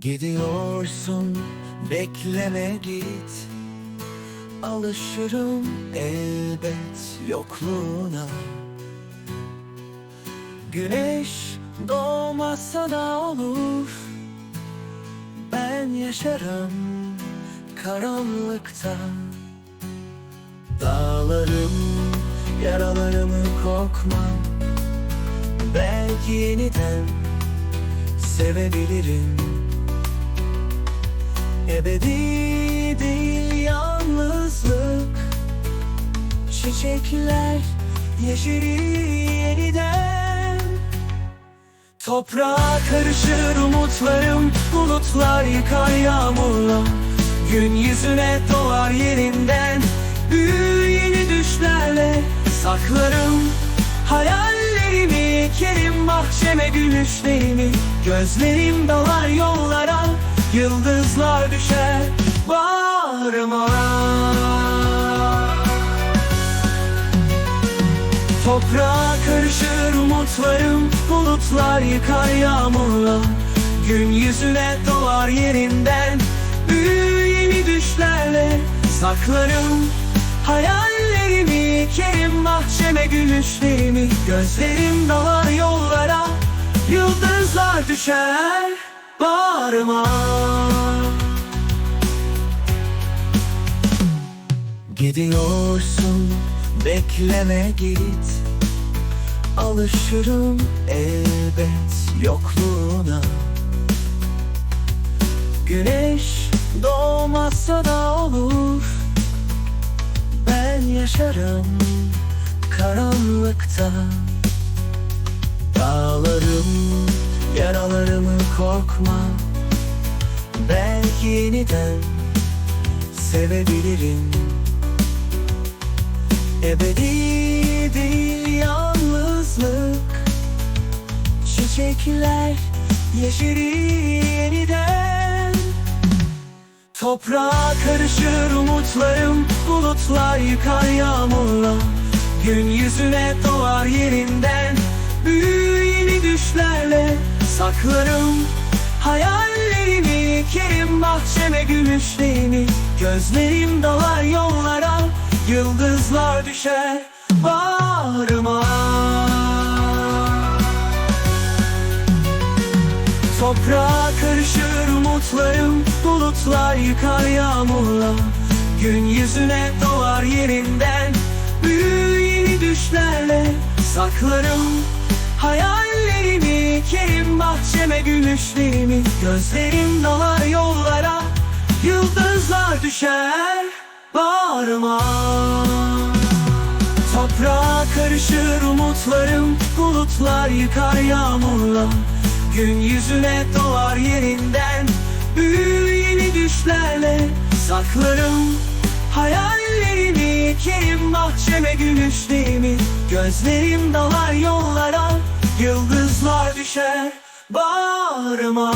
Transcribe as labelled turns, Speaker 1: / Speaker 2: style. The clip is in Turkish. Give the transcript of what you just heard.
Speaker 1: Gidiyorsun bekleme git. Alışırım elbet yokluğuna. Güneş doğmazsa da olur. Ben yaşarım karanlıkta. Dağlarım yaralarımı korkma. Belki yeniden sevebilirim Çiçekler yeşerir yeniden. Toprağa karışır umutlarım Bulutlar yıkar yağmurla. Gün yüzüne doğar yerinden Büyür yeni düşlerle. Saklarım hayallerimi Kerim bahçeme gülüşlerimi. Gözlerim dalar yollara Yıldızlar düşer bağrıma Toprağa karışır umutlarım Bulutlar yıkar yağmurla. Gün yüzüne doğar yerinden Büyür yeni düşlerle. Saklarım hayallerimi Kerim bahçeme gülüşlerimi. Gözlerim dalar yollara Yıldızlar düşer bağrıma. Gidiyorsun bekleme git. Alışırım elbet yokluğuna. Güneş doğmazsa da olur. Ben yaşarım karanlıkta. Dağlarım yaralarımı korkma. Belki yeniden sevebilirim Ebedi değil yalnızlık. Çiçekler yeşerir yeniden. Toprağa karışır umutlarım Bulutlar yıkar yağmurla. Gün yüzüne doğar yerinden Büyür yeni düşlerle. Saklarım hayallerimi Kerim bahçeme gülüşlerimi Gözlerim dalar yollara Yıldızlar düşer bağrıma. Toprağa karışır umutlarım Bulutlar yıkar yağmurla. Gün yüzüne doğar yerinden Büyür yeni düşlerle. Saklarım hayallerimi Kerim bahçeme gülüşlerimi. Gözlerim dalar yollara Yıldızlar düşer bağrıma Toprağa karışır umutlarım Bulutlar yıkar yağmurla. Gün yüzüne doğar yerinden Büyür yeni düşlerle. Saklarım hayallerimi Kerim bahçeme gülüşlerimi. Gözlerim dalar yollara Yıldızlar düşer. Bağrıma